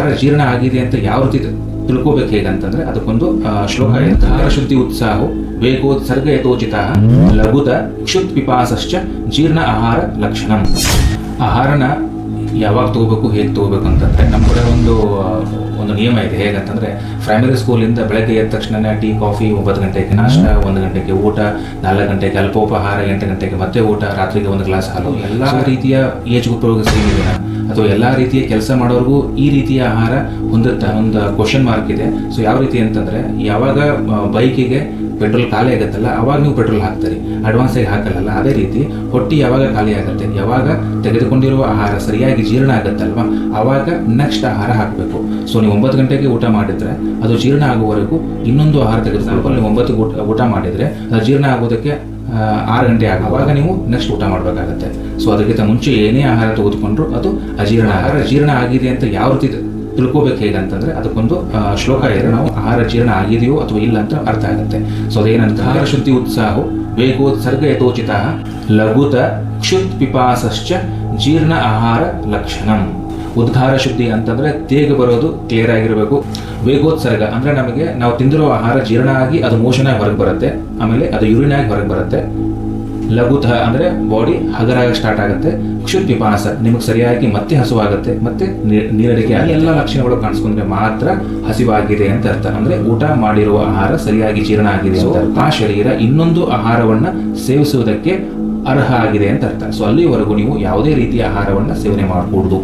ಆಹಾರ ಜೀರ್ಣ ಆಗಿದೆ ಅಂತ ಯಾವ ರೀತಿ ತಿಳ್ಕೋಬೇಕು ಹೇಗಂತಂದ್ರೆ ಅದಕ್ಕೊಂದು ಶ್ಲೋಕ ಆಹಾರ ಶುದ್ಧಿ ವೇಗೋ ವೇಗೋತ್ಸರ್ಗ ಯಥೋಚಿತ ಲಘುತ ಕ್ಷುತ್ ಪಿಪಾಸಶ್ಚ ಜೀರ್ಣ ಆಹಾರ ಲಕ್ಷಣಂ. ಆಹಾರನ ಯಾವಾಗ ತಗೋಬೇಕು ಹೇಗೆ ತಗೋಬೇಕು ಅಂತಂದ್ರೆ ನಮ್ಮ ಕಡೆ ಒಂದು ನಿಯಮ ಇದೆ. ಹೇಗಂತಂದ್ರೆ ಪ್ರೈಮರಿ ಸ್ಕೂಲಿಂದ ಬೆಳಗ್ಗೆ ಎದ್ದ ತಕ್ಷಣ ಟೀ ಕಾಫಿ ಒಂಬತ್ತು ಗಂಟೆಗೆ ನಾಷ್ಟ ಒಂದು ಗಂಟೆಗೆ ಊಟ ನಾಲ್ಕು ಗಂಟೆಗೆ ಅಲ್ಪೋಪಹಾರ ಎಂಟು ಗಂಟೆಗೆ ಮತ್ತೆ ಊಟ ರಾತ್ರಿಗೆ ಒಂದು ಗ್ಲಾಸ್ ಹಾಲು. ಎಲ್ಲ ರೀತಿಯ ಏಜ್ ಉಪಯೋಗ ಸೇರಿದೆಯಾ ಅಥವಾ ಎಲ್ಲ ರೀತಿಯ ಕೆಲಸ ಮಾಡೋರಿಗೂ ಈ ರೀತಿಯ ಆಹಾರ ಹೊಂದುತ್ತಾ ಒಂದು ಕ್ವಶನ್ ಮಾರ್ಕ್ ಇದೆ. ಸೊ ಯಾವ ರೀತಿ ಅಂತಂದ್ರೆ ಯಾವಾಗ ಬೈಕಿಗೆ ಪೆಟ್ರೋಲ್ ಖಾಲಿ ಆಗುತ್ತಲ್ಲ ಅವಾಗ ನೀವು ಪೆಟ್ರೋಲ್ ಹಾಕ್ತಾರೆ. ಅಡ್ವಾನ್ಸ್ ಆಗಿ ಹಾಕಲ್ಲ ಅದೇ ರೀತಿ ಹೊಟ್ಟಿ ಯಾವಾಗ ಖಾಲಿ ಆಗುತ್ತೆ ಯಾವಾಗ ತೆಗೆದುಕೊಂಡಿರುವ ಆಹಾರ ಸರಿಯಾಗಿ ಜೀರ್ಣ ಆಗುತ್ತಲ್ವಾ ಆವಾಗ ನೆಕ್ಸ್ಟ್ ಆಹಾರ ಹಾಕಬೇಕು. ಸೊ ನೀವು ಒಂಬತ್ತು ಗಂಟೆಗೆ ಊಟ ಮಾಡಿದ್ರೆ ಅದು ಜೀರ್ಣ ಆಗುವವರೆಗೂ ಇನ್ನೊಂದು ಆಹಾರ ತೆಗೆದುಕೊಂಡು ನೀವು ಒಂಬತ್ತು ಊಟ ಊಟ ಮಾಡಿದ್ರೆ ಅದು ಜೀರ್ಣ ಆಗೋದಕ್ಕೆ ಆರು ಗಂಟೆ ಆಗುವಾಗ ನೀವು ನೆಕ್ಸ್ಟ್ ಊಟ ಮಾಡಬೇಕಾಗತ್ತೆ. ಸೊ ಅದಕ್ಕಿಂತ ಮುಂಚೆ ಏನೇ ಆಹಾರ ತೆಗೆದುಕೊಂಡ್ರು ಅದು ಅಜೀರ್ಣ ಆಹಾರ ಜೀರ್ಣ ಆಗಿದೆ ಅಂತ ಯಾವ ರೀತಿ ತಿಳ್ಕೋಬೇಕು ಹೇಗಂತಂದ್ರೆ ಅದಕ್ಕೊಂದು ಶ್ಲೋಕ ಇದೆ. ನಾವು ಆಹಾರ ಜೀರ್ಣ ಆಗಿದೆಯೋ ಅಥವಾ ಇಲ್ಲ ಅಂತ ಅರ್ಥ ಆಗುತ್ತೆ. ಸೊ ಅದೇನಂತ ಆಹಾರ ಶುದ್ಧಿ ಉತ್ಸಾಹವು ವೇಗೋತ್ಸರ್ಗ ಯಥೋಚಿತ, ಲಘುತ ಕ್ಷುತ್ ಪಿಪಾಸಶ್ಚ ಜೀರ್ಣ ಆಹಾರ ಲಕ್ಷಣಂ. ಉದ್ಧಾರ ಶುದ್ಧಿ ಅಂತಂದ್ರೆ ತೇಗ ಬರೋದು ಕ್ಲಿಯರ್ ಆಗಿರಬೇಕು. ವೇಗೋತ್ಸರ್ಗ ಅಂದ್ರೆ ನಮಗೆ ನಾವು ತಿಂದಿರೋ ಆಹಾರ ಜೀರ್ಣ ಆಗಿ ಅದು ಮೋಷನ್ ಆಗಿ ಹೊರಗೆ ಬರುತ್ತೆ. ಆಮೇಲೆ ಅದು ಯೂರಿನ್ ಆಗಿ ಹೊರಗೆ ಬರುತ್ತೆ. ಲಘುತ ಅಂದ್ರೆ ಬಾಡಿ ಹಗರಾಗ ಸ್ಟಾರ್ಟ್ ಆಗುತ್ತೆ. ಕ್ಷುತ್ ಪಿಪಾಸ ನಿಮಗೆ ಸರಿಯಾಗಿ ಮತ್ತೆ ಹಸುವಾಗುತ್ತೆ ಮತ್ತೆ ನೀರಡಿಕೆ ಆಗಿ ಎಲ್ಲ ಲಕ್ಷಣಗಳು ಕಾಣಿಸ್ಕೊಂಡ್ರೆ ಮಾತ್ರ ಹಸಿವಾಗಿದೆ ಅಂತ ಅರ್ಥ. ಅಂದ್ರೆ ಊಟ ಮಾಡಿರುವ ಆಹಾರ ಸರಿಯಾಗಿ ಜೀರ್ಣ ಆಗಿದೆ. ಆ ಶರೀರ ಇನ್ನೊಂದು ಆಹಾರವನ್ನ ಸೇವಿಸುವುದಕ್ಕೆ ಅರ್ಹ ಆಗಿದೆ ಅಂತ ಅರ್ಥ. ಸೊ ಅಲ್ಲಿವರೆಗೂ ನೀವು ಯಾವುದೇ ರೀತಿಯ ಆಹಾರವನ್ನ ಸೇವನೆ ಮಾಡಕೂಡದು